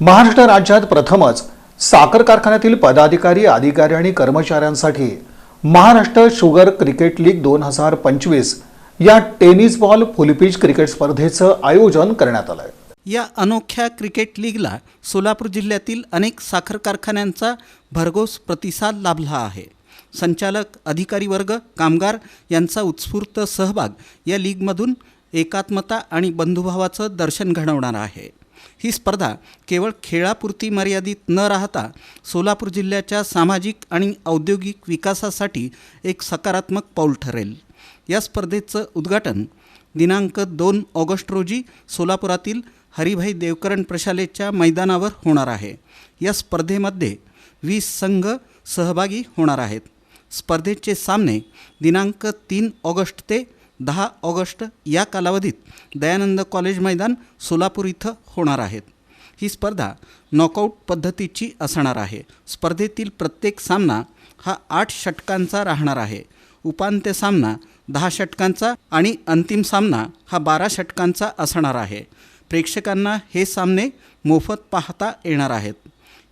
महाराष्ट्र राज्यात प्रथमच साखर कारखान्यातील पदाधिकारी अधिकारी आणि कर्मचाऱ्यांसाठी महाराष्ट्र शुगर क्रिकेट लीग दोन हजार पंचवीस या टेनिस बॉल फुलपीच क्रिकेट स्पर्धेचं आयोजन करण्यात आलं आहे या अनोख्या क्रिकेट लीगला सोलापूर जिल्ह्यातील अनेक साखर कारखान्यांचा भरघोस प्रतिसाद लाभला आहे. संचालक अधिकारी वर्ग कामगार यांचा उत्स्फूर्त सहभाग या लीगमधून एकात्मता आणि बंधुभावाचं दर्शन घडवणार आहे. ही स्पर्धा केवळ खेळापुरती मर्यादित न राहता सोलापूर जिल्ह्याच्या सामाजिक आणि औद्योगिक विकासासाठी एक सकारात्मक पाऊल ठरेल. या स्पर्धेचं उद्घाटन दिनांक दोन ऑगस्ट रोजी सोलापुरातील हरिभाई देवकरण प्रशालेच्या मैदानावर होणार आहे. या स्पर्धेमध्ये वीस संघ सहभागी होणार आहेत. स्पर्धेचे सामने दिनांक तीन ऑगस्ट ते दहा ऑगस्ट या कालावधीत दयानंद कॉलेज मैदान सोलापूर इथं होणार आहेत. ही स्पर्धा नॉकआउट पद्धतीची असणार आहे. स्पर्धेतील प्रत्येक सामना हा आठ षटकांचा राहणार आहे. उपांत्य सामना दहा षटकांचा आणि अंतिम सामना हा बारा षटकांचा असणार आहे. प्रेक्षकांना हे सामने मोफत पाहता येणार आहेत.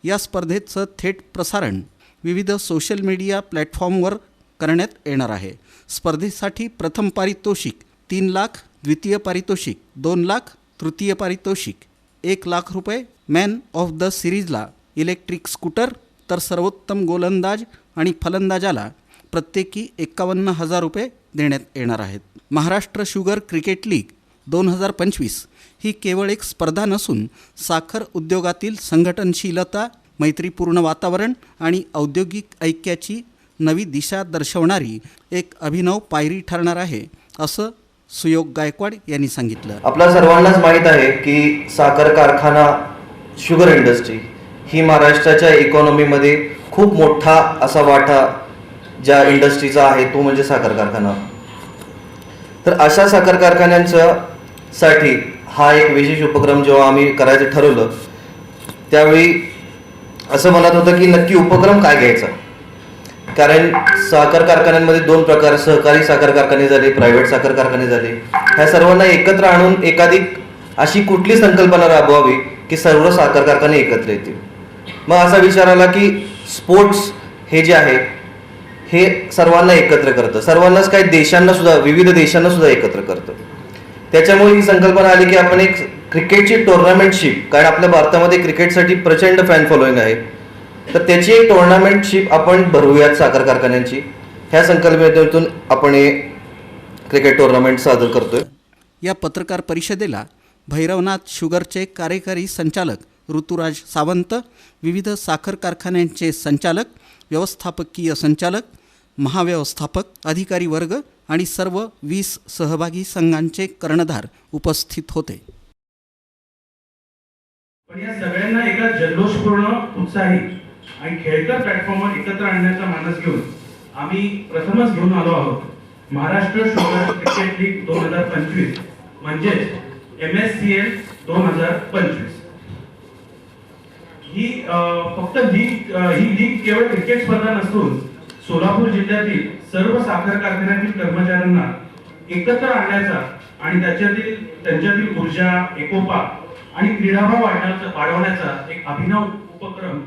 या स्पर्धेचं थेट प्रसारण विविध सोशल मीडिया प्लॅटफॉर्मवर करण्यात येणार आहे. स्पर्धेसाठी प्रथम पारितोषिक तीन लाख द्वितीय पारितोषिक दोन लाख तृतीय पारितोषिक एक लाख रुपये. मॅन ऑफ द सिरीजला इलेक्ट्रिक स्कूटर तर सर्वोत्तम गोलंदाज आणि फलंदाजाला प्रत्येकी एकावन्न हजार रुपये देण्यात येणार आहेत. महाराष्ट्र शुगर क्रिकेट लीग दोन हजार पंचवीस ही केवळ एक स्पर्धा नसून साखर उद्योगातील संघटनशीलता मैत्रीपूर्ण वातावरण आणि औद्योगिक ऐक्याची नवी दिशा दर्शवणारी एक अभिनव पायरी ठरणार आहे असं सुयोग गायकवाड यांनी सांगितलं. आपल्या सर्वांनाच माहीत आहे की साखर कारखाना शुगर इंडस्ट्री ही महाराष्ट्राच्या इकॉनॉमीमध्ये खूप मोठा असा वाटा ज्या इंडस्ट्रीचा आहे तो म्हणजे साखर कारखाना. तर अशा साखर कारखान्यांच्या साठी हा एक विशेष उपक्रम जेव्हा आम्ही करायचं ठरवलं त्यावेळी असं म्हणत होतं की नक्की उपक्रम काय घ्यायचा? कारण साखर कारखान्यांमध्ये दोन प्रकार सहकारी साखर कारखाने झाले प्रायव्हेट साखर कारखाने झाले. ह्या सर्वांना एकत्र आणून एकाधिक अशी कुठली संकल्पना राबवावी की सर्व साखर कारखाने एकत्र येतील? मग असा विचार आला की स्पोर्ट्स हे जे आहे हे सर्वांना एकत्र करतं. सर्वांनाच काही देशांना सुद्धा विविध देशांना सुद्धा एकत्र करतं. त्याच्यामुळे ही संकल्पना आली की आपण एक क्रिकेटची टुर्नामेंटशिप कारण आपल्या भारतामध्ये क्रिकेटसाठी प्रचंड फॅन फॉलोईंग आहे. तर त्याची एक टुर्नामेंटशिप आपण भरवूयात साखर कारखान्यांची. ह्या संकल्पनेतून आपण हे क्रिकेट टुर्नामेंट सादर करतोय. या पत्रकार परिषदेला भैरवनाथ शुगरचे कार्यकारी संचालक ऋतुराज सावंत विविध साखर कारखान्यांचे संचालक व्यवस्थापकीय संचालक महाव्यवस्थापक अधिकारी वर्ग आणि सर्व वीस सहभागी संघांचे कर्णधार उपस्थित होते. पण या सगळ्यांना एका जल्लोषपूर्ण उत्साही आणि खेळकर प्लॅटफॉर्मवर एकत्र आणण्याचा मानस घेऊन आम्ही प्रथमच घेऊन आलो आहोत. महाराष्ट्र शुगर क्रिकेट लीग दोन हजार पंचवीस म्हणजेच एम एस सी एल दोन हजार पंचवीस. ही फक्त ही ही लीग केवळ क्रिकेट स्पर्धा नसून सोलापूर जिल्ह्यातील सर्व साखर कारखान्यातील कर्मचाऱ्यांना एकत्र आणण्याचा आणि त्याच्यातील त्यांच्यातील ऊर्जा एकोपा आणि क्रीडाभाव वाढण्याचा वाढवण्याचा एक अभिनव उपक्रम